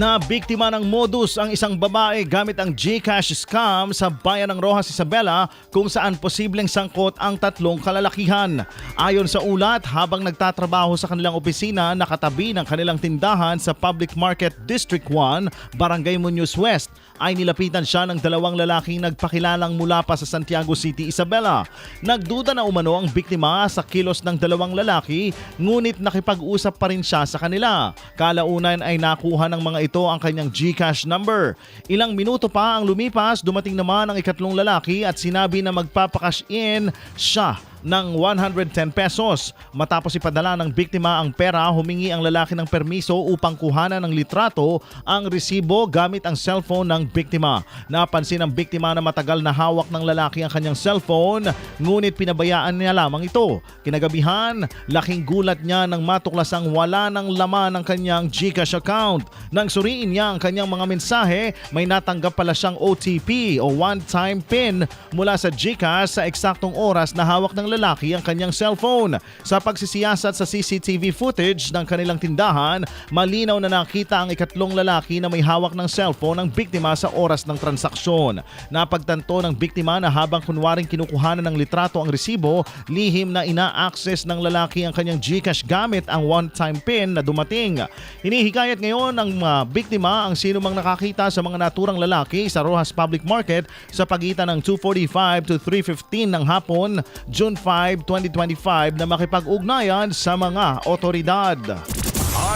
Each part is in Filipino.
Na biktima ng modus ang isang babae gamit ang GCash scam sa bayan ng Rojas Isabela kung saan posibleng sangkot ang tatlong kalalakihan. Ayon sa ulat, habang nagtatrabaho sa kanilang opisina, nakatabi ng kanilang tindahan sa Public Market District 1, Barangay Muñoz West, ay nilapitan siya ng dalawang lalaking nagpakilalang mula pa sa Santiago City, Isabela. Nagduda na umano ang biktima sa kilos ng dalawang lalaki, ngunit nakipag-usap pa rin siya sa kanila. Kalaunan ay nakuha ng mga ito ang kanyang GCash number. Ilang minuto pa ang lumipas, dumating naman ang ikatlong lalaki at sinabi na magpapakash in siya ng 110 pesos. Matapos ipadala ng biktima ang pera, humingi ang lalaki ng permiso upang kuhanan ng litrato ang resibo gamit ang cellphone ng biktima. Napansin ng biktima na matagal na hawak ng lalaki ang kanyang cellphone, ngunit pinabayaan niya lamang ito. Kinagabihan, laking gulat niya nang matuklasang wala ng laman ng kanyang GCash account. Nang suriin niya ang kanyang mga mensahe, may natanggap pala siyang OTP o one-time PIN mula sa GCash sa eksaktong oras na hawak ng lalaki ang kanyang cellphone. Sa pagsisiyasat sa CCTV footage ng kanilang tindahan, malinaw na nakita ang ikatlong lalaki na may hawak ng cellphone ng biktima sa oras ng transaksyon. Napagtanto ng biktima na habang kunwaring kinukuhanan ng litrato ang resibo, lihim na ina-access ng lalaki ang kanyang GCash gamit ang one-time PIN na dumating. Hinihikayat ngayon ng mga biktima ang sino mang nakakita sa mga naturang lalaki sa Rojas Public Market sa pagitan ng 2.45 to 3.15 ng hapon, June 5, 2025 na makipag-ugnayan sa mga otoridad.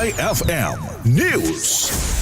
IFM News.